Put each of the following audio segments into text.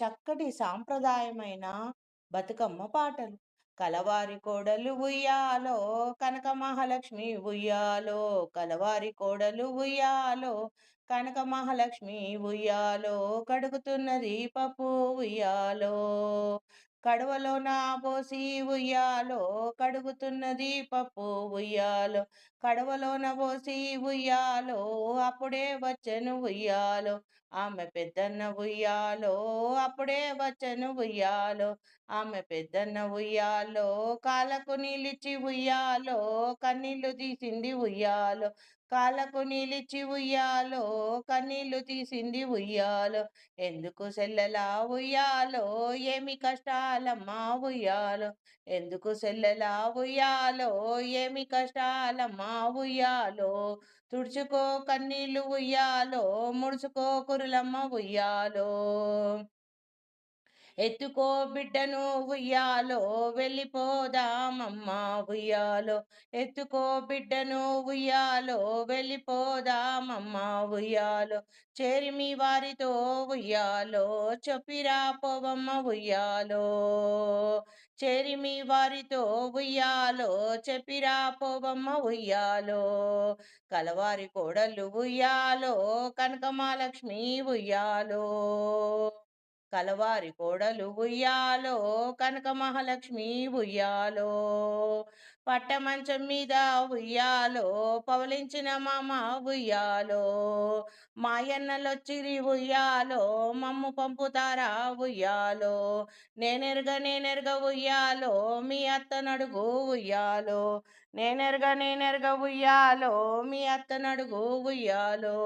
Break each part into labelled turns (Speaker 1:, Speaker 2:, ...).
Speaker 1: చక్కటి సాంప్రదాయమైన బతుకమ్మ పాటలు. కలవారి కోడలు ఉయ్యాలో కనక మహాలక్ష్మి ఉయ్యాలో కలవారి కోడలు ఉయ్యాలో కనక మహాలక్ష్మి ఉయ్యాలో కడుగుతున్నది పప్పు ఉయ్యాలో కడవలోన పోసి ఉయ్యాలో కడుగుతున్నది పప్పు ఉయ్యాలో కడవలోన పోసి ఉయ్యాలో అప్పుడే వచ్చెను ఉయ్యాలో ఆమె పెద్దన్న ఉయ్యాలో అప్పుడే వచ్చను ఉయ్యాలో. ఆమె పెద్దన్న ఉయ్యాలో కాలకు నిలిచి ఉయ్యాలో కన్నీళ్ళు తీసింది ఉయ్యాలో. కాలకు నిలిచి ఉయ్యాలో కన్నీళ్ళు తీసింది ఉయ్యాలో. ఎందుకు సెల్లెలా ఉయ్యాలో? ఏమి కష్టాలమ్మా ఉయ్యాలో? ఎందుకు సెల్లెలా ఉయ్యాలో? ఏమి కష్టాలమ్మా ఉయ్యాలో? తుడుచుకో కన్నీళ్ళు ఉయ్యాలో ముడుచుకో కురులమ్మ ఉయ్యాలో. ఎత్తుకో బిడ్డను ఉయ్యాలో వెళ్ళిపోదామమ్మా ఉయ్యాలో ఎత్తుకో బిడ్డను ఉయ్యాలో వెళ్ళిపోదామమ్మా ఉయ్యాలో చేరి మీ వారితో ఉయ్యాలో చొప్పిరా పోవమ్మ ఉయ్యాలో చేరి మీ వారితో ఉయ్యాలో చెప్పిరా పోవమ్మ ఉయ్యాలో కలవారి కోడలు ఉయ్యాలో కనకమాలక్ష్మి ఉయ్యాలో కలవారి కోడలు ఉయ్యాలో కనక మహాలక్ష్మి ఉయ్యాలో. పట్టమంచం మీద ఉయ్యాలో పవలించిన మామ ఉయ్యాలో మాయన్నలొచ్చిరి ఉయ్యాలో మమ్ము పంపుతారా ఉయ్యాలో నేనెరగ నేనెరగ ఉయ్యాలో మీ అత్త నడుగు ఉయ్యాలో నేనెరగ నేనెరగ ఉయ్యాలో మీ అత్త నడుగు ఉయ్యాలో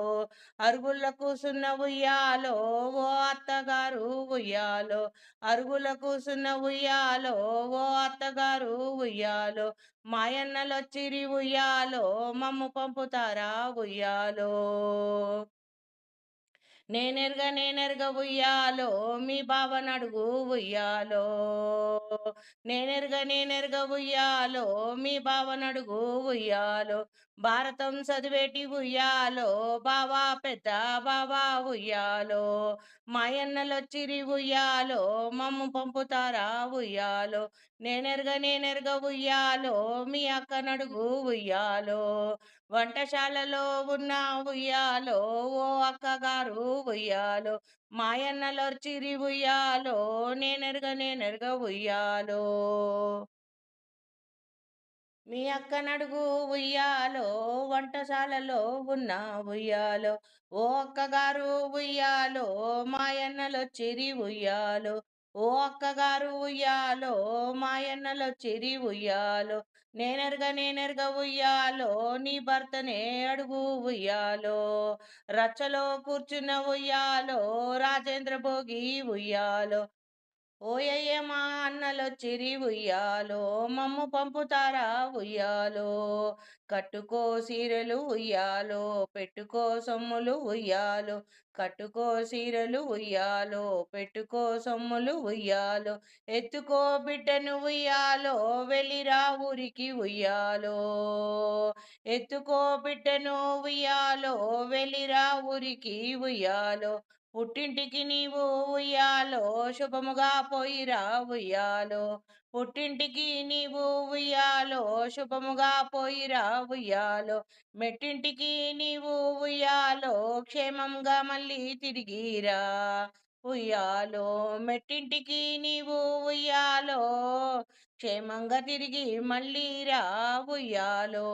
Speaker 1: అరుగుల కూసున్న ఉయ్యాలో ఓ అత్తగారు ఉయ్యాలో అరుగుల కూసున్న ఉయ్యాలో ఓ అత్తగారు ఉయ్యాలో మాయన్నలొచ్చిరి ఉయ్యాలో మమ్ము పంపుతారా ఉయ్యాలో? నేనెరుగ నేనెరుగ ఉయ్యాలో మీ బావ అడుగు ఉయ్యాలో. నేనెరుగ నేనెరుగ ఉయ్యాలో మీ బావ అడుగు ఉయ్యాలో. భారతం చదివేటి ఉయ్యాలో బావా పెద్ద బావా ఉయ్యాలో. మాయన్నలొచ్చిరి ఉయ్యాలో మమ్ము పంపుతారా ఉయ్యాలో. నేనెరగ నేనెరగ ఉయ్యాలో మీ అక్క నడుగు ఉయ్యాలో. వంటశాలలో ఉన్న ఉయ్యాలో ఓ అక్కగారు ఉయ్యాలో మాయన్నలొచ్చిరి ఉయ్యాలో నేనెరగ నేనెరగ ఉయ్యాలో. మీ అక్క నడుగు ఉయ్యాలో వంటశాలలో ఉన్న ఉయ్యాలో ఓ అక్కగారు ఉయ్యాలో మాయన్నలొచ్చిరి ఉయ్యాలో ఓ అక్కగారు ఉయ్యాలో చిరి ఉయ్యాలో నేనెరగ నేనెరగ ఉయ్యాలో నీ భర్తనే అడుగు ఉయ్యాలో. రచ్చలో కూర్చున్న ఉయ్యాలో రాజేంద్ర భోగి ఉయ్యాలో. ఓయమా అన్నలో చిరి ఉయ్యాలో మమ్ము పంపుతారా ఉయ్యాలో? కట్టుకో సీరలు ఉయ్యాలో పెట్టుకో సొమ్ములు ఉయ్యాలో? కట్టుకో సీరలు ఉయ్యాలో పెట్టుకో సొమ్ములు ఉయ్యాలో? ఎత్తుకో బిడ్డను ఉయ్యాలో వెళ్ళిరా ఊరికి ఉయ్యాలో? ఎత్తుకో బిడ్డను ఉయ్యాలో వెళ్ళిరా ఊరికి ఉయ్యాలో? పుట్టింటికి నీవు ఉయ్యాలో శుభముగా పోయిరా ఉయ్యాలో. పుట్టింటికి నీవు ఉయ్యాలో శుభముగా పోయిరా ఉయ్యాలో. మెట్టింటికి నీవు ఉయ్యాలో క్షేమంగా మళ్ళీ తిరిగిరా ఉయ్యాలో. మెట్టింటికి నీవు ఉయ్యాలో క్షేమంగా తిరిగి మళ్ళీ రా ఉయ్యాలో.